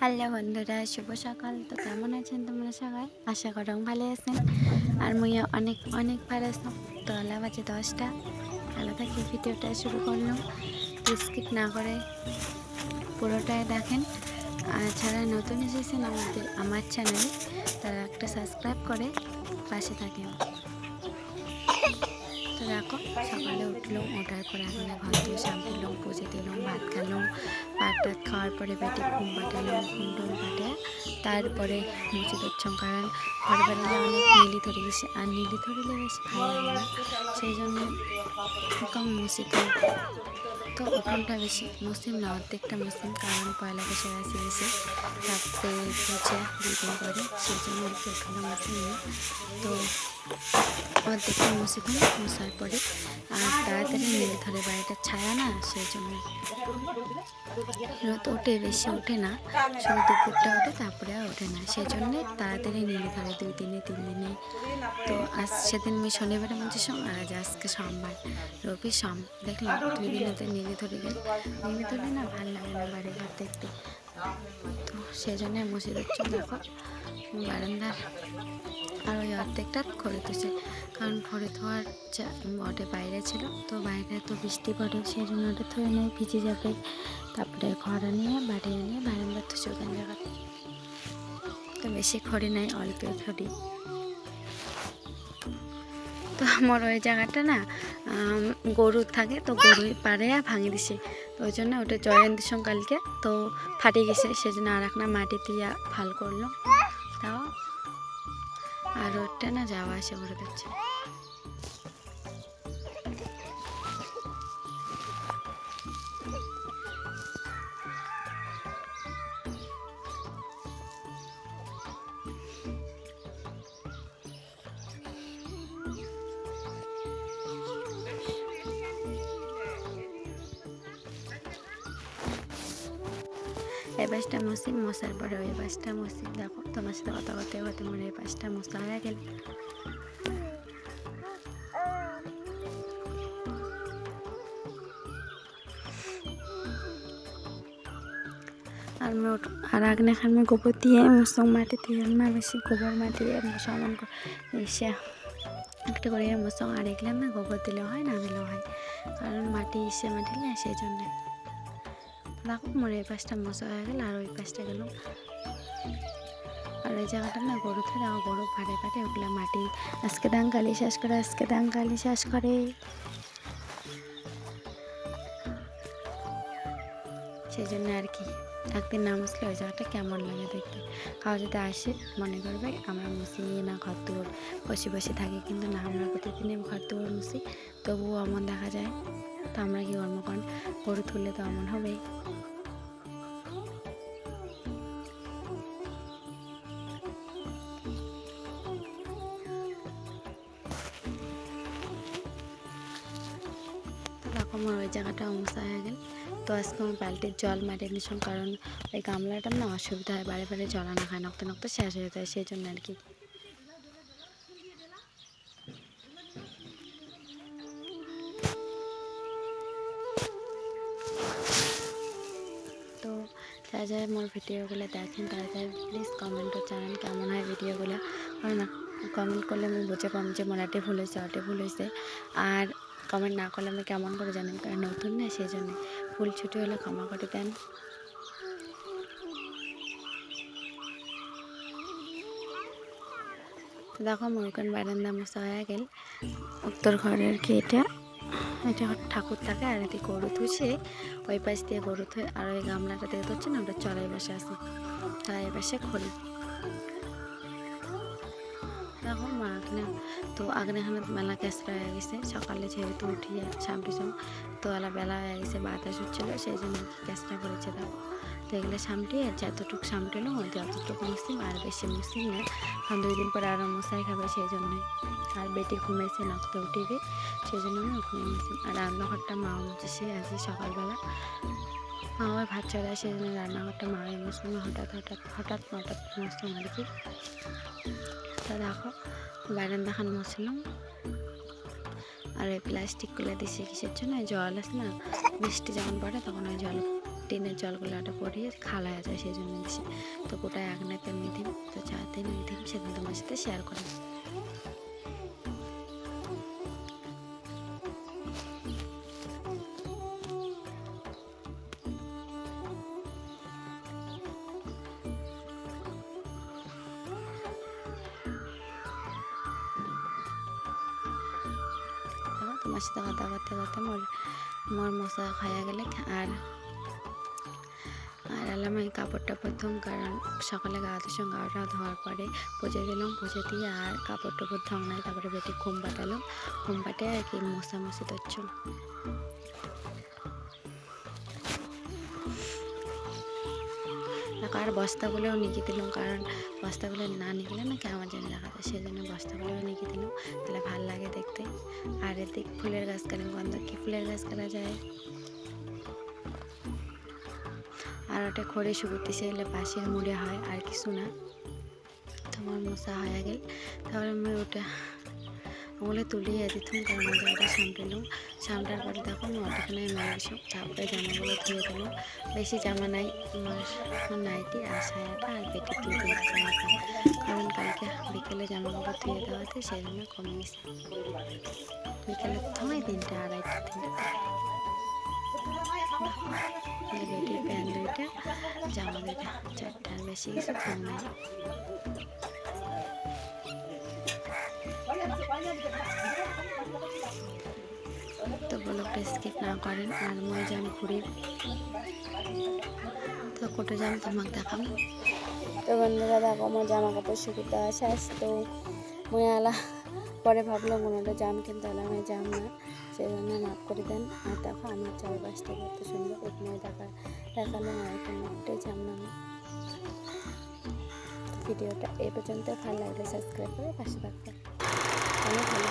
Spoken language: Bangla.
হ্যালো বন্ধুরা শুভ সকাল। তো কেমন আছেন তোমরা? সবাই। আশা করং ভালো আছেন। আর মুইও অনেক অনেক ভালো আছো। তো আলা বাজে দশটা ভালো থাকি, ভিডিওটা শুরু করলাম। স্কিপ না করে পুরোটাই দেখেন। আর যারা নতুন এসেছেন আমাদের, আমার চ্যানেলে তারা একটা সাবস্ক্রাইব করে পাশে থাকেন। দেখো সকালে উঠলাম, ওঠার পরে এখন ঘর দিয়ে সামলাম পুজো দিলাম, ভাত খেলাম। ভাত টাত খাওয়ার পরে বেটে ঘুম পাঠালাম ঘুম টুম পাঠে। তারপরে মুছে দিচ্ছম কারণ ঘর বেড়ালে অনেক নীলি ধরে গেছে, আর নীলি ধরলে বেশ ভালো লাগে না। সেই জন্য কম মুছে তো ওখানটা বেশি মুসলিম না, অর্ধেকটা মুসলিম, কারণ পয়লা বৈশাখ আসে গেছে তারপরে হচ্ছে দুই দিন পরে। সেই জন্য মুসলিম তো অর্ধেকটা মুছে দিই মশার পরে। আর তাড়াতাড়ি মেলে ধরে বাড়িটা ছায়া না সেই জন্য রোদ ওঠে, বেশি ওঠে না। শুধু দুপুরটা ওঠে, তারপরে আর ওঠে না। সেই জন্যে তাড়াতাড়ি নিলে ধরে দুই দিনে, তিন দিনে। তো আজ সেদিন আমি শনিবারে মধ্যে সোম আর আজ আজকে সোমবার, রবি সোম। দেখলাম দুই দিনেতে নীলি ধরে গেল। নীলি ধরে না ভালো লাগে না বাড়ি ঘর দেখতে। তো সেই জন্য মুছে দিচ্ছি দেখো। বারান্দার আর ওই অর্ধেকটা করে দিচ্ছে কারণ ভরে ধোয়ার ওটা বাইরে ছিল। তো বাইরে তো বৃষ্টি পড়ে, সেই জন্য ওটা ধরে নিয়ে ভিজে যাবে। তারপরে খড়া নিয়ে বাড়ি নিয়ে বারান্দার তো চোখান জায়গাতে তো বেশি খড়ি নাই অল্প খড়ি। তো আমার ওই জায়গাটা না গরু থাকে, তো গরু পারে ভাঙি দিছে। তো ওই জন্য ওটা জয়ন্তী কালকে তো ফাটে গেছে সেই জন্য আর একটা মাটি দিয়ে ভালো করল। তাও আর ওটা না যাওয়া আসা করে দিচ্ছে। এই পাশটা মসি মশার পরে ওই পাশটা মসি দেখো, তোমার সাথে কথা করতে করতে মনে এই পাশটা মশা হয়ে গেল। আর মোট আর আগনে খান গোবর দিয়ে মশক মাটি দিয়ে না, বেশি গোবর মাটি দিয়ে সমান এসে একটা করে মশক আর এগুলো না, গোবর দিলেও হয়, না দিলেও হয়। কারণ মাটি এসে মাটি না সেই জন্যে। দেখো মোর এই পাশটা মশা হয়ে গেল আর ওই পাশটা গেল। আর এই জায়গাটা না গরু থাকে, আমার গরু ফাটে ফাটে, ওগুলো মাটি। আজকে দাঙ্গালি শেষ করে, আজকে দাং শেষ করে। সেই জন্য আর কি, একদিন না মুছলে ওই জায়গাটা কেমন লাগে দেখতে। খাওয়া যদি আসে, মনে করবে আমরা মুছি না ঘর দুয়ার বসে বসে থাকি, কিন্তু না আমরা প্রতিদিনই ঘর দুয়ার মুছি তবুও অমন দেখা যায়, তো আমরা কি কর্ম করেন গরু তুললে তো এমন হবেই। আমার ওই জায়গাটা অমসা হয়ে গেল। তো আজকে আমার বালতির জল মারিয়ে নিয়েছিলাম কারণ ওই গামলাটার না অসুবিধা হয়, বারে বারে জল খায় নক্ত নক্ত শেষ হয়ে যায়, সেই জন্য আর কি। তো যারা যারা মোর ভিডিওগুলো দেখেন, তারা তারা প্লিজ কমেন্টও জানান কেমন হয় ভিডিওগুলো। কারণ কমেন্ট করলে আমি বুঝে পাম যে মোরাটে ভুল হয়েছে, অটে ভুল হয়েছে। আর কমেন্ট না করলে আমি কেমন করে কারণ নতুন না, সেই জন্য। ভুল ছুটি হলে ক্ষমা করে দেন। দেখো মুরগান বারান্দা মশা হয়ে গেল। উত্তর ঘরের কি এটা এটা ঠাকুর থাকে আর এদিকে গরু থুছে ওই পাশ দিয়ে গরু থুয়ে আর ওই গামলাটা দিয়ে ধরছে না ওটা চড়াই বসে তাই এই পাশে খোলে। দেখো মা এখানে তো আগে এখানে মেলা কেসরা হয়ে গেছে। সকালে যেহেতু উঠিয়ে সামটি সব তো এলা বেলা হয়ে গেছে, বাতাস হচ্ছিল, সেই জন্য কেসরা করেছে দেখো। তো এগুলো সামটিয়ে যতটুকু সামটানো হয় যতটুকু মুসলিম, আর বেশি মুসলিম না। কারণ দুই দিন পরে আরও মশাই খাবে, সেই জন্যই। আর বেটি ঘুমাইছে নক্ত উঠিবে সেই জন্য আমি ওখানে নিয়েছি আর রান্নাঘরটা মা মুছেছে আজকে সকালবেলা। মা আবার ভাত চলে সেই জন্য রান্নাঘরটা মা মুসলিম হঠাৎ হঠাৎ হঠাৎ হঠাৎ মুসলিম আর কি তো দেখো বারান্দাখান মশলাম আর ওই প্লাস্টিকগুলো দিছে কিসের জন্য? জল আছে না, বৃষ্টি যখন পড়ে তখন ওই জল, টিনের জলগুলো ওটা পড়িয়ে খালা যায় সেই জন্য দিছে। তো গোটা গোটায় আগনাতে মিথিম তো চাতে মিথিম সেদিন তোমার সাথে শেয়ার করি তোমার সাথে কথা করতে করতে মোর মোর মশা খাইয়া গেলে আর আর এলাম এই কাপড় টাপড় ধুম কারণ সকালে গা সঙ্গে গাওয়াটা ধোয়ার পরে পুজো গেলাম পুজো দিয়ে আর কাপড় টাপড় ধোম নাই, তারপরে বেটি ঘুম পাঠালাম ঘুম পাটে আর কি মশা মশি ধরছুম আর বস্তাগুলোও নিয়ে দিলাম, কারণ বস্তাগুলো না নিকলে না কেমন যেন দেখা যায় সেই জন্য বস্তাগুলোও নিয়ে দিলাম। তাহলে ভালো লাগে দেখতে। আর এদিক ফুলের গাছ কাটা গন্ধ কি ফুলের গাছ কাটা যায়? আর ওটা খড়ে শুকুতেছে এলে পাশের মুড়ে হয়, আর কিছু না। তোমার মশা হয়ে গেল। তারপরে আমি ওটা ওগুলো তুলিয়ে দিতাম কারণ ওটা সামটালাম সামটার পরে দেখো নটাখানে মেরে সব তারপরে জামাগুলো ধুয়ে দিলাম। বেশি জামা নাই নাইটি আর সায়াটা আর পেটে দুই তিনটে জামা কাপড়। কারণ কালকে বিকেলে জামাগুলো ধুয়ে দেওয়াতে সেই জন্য কমে গেছে। বিকেলে সময় তিনটে, আড়াইটা, তিনটে। বেটির প্যান্ট দুইটা, জামা দুইটা, চারটা বেশি কিছু কম নাই। ব্লগটা স্কিপ না করেন, আর মই যান ঘুরে। তো কোটো যান, তোমাকে দেখাম তো বন্ধুরা, দেখো, আমার জামা কাপড় শুকিতে আসে তো মই আলা, পরে ভাবলাম কোনোটা জাম কিন্তু আলা আমি জাম না সেই জন্য মাফ করে দেন। আর দেখো, আমার চারপাশটা কত সুন্দর এখানে দেখা, দেখালাম, আর একটাই জাম না। ভিডিওটা এই পর্যন্ত ভালো লাগলে সাবস্ক্রাইব করে পাশে থাকবে। অনেক ভালো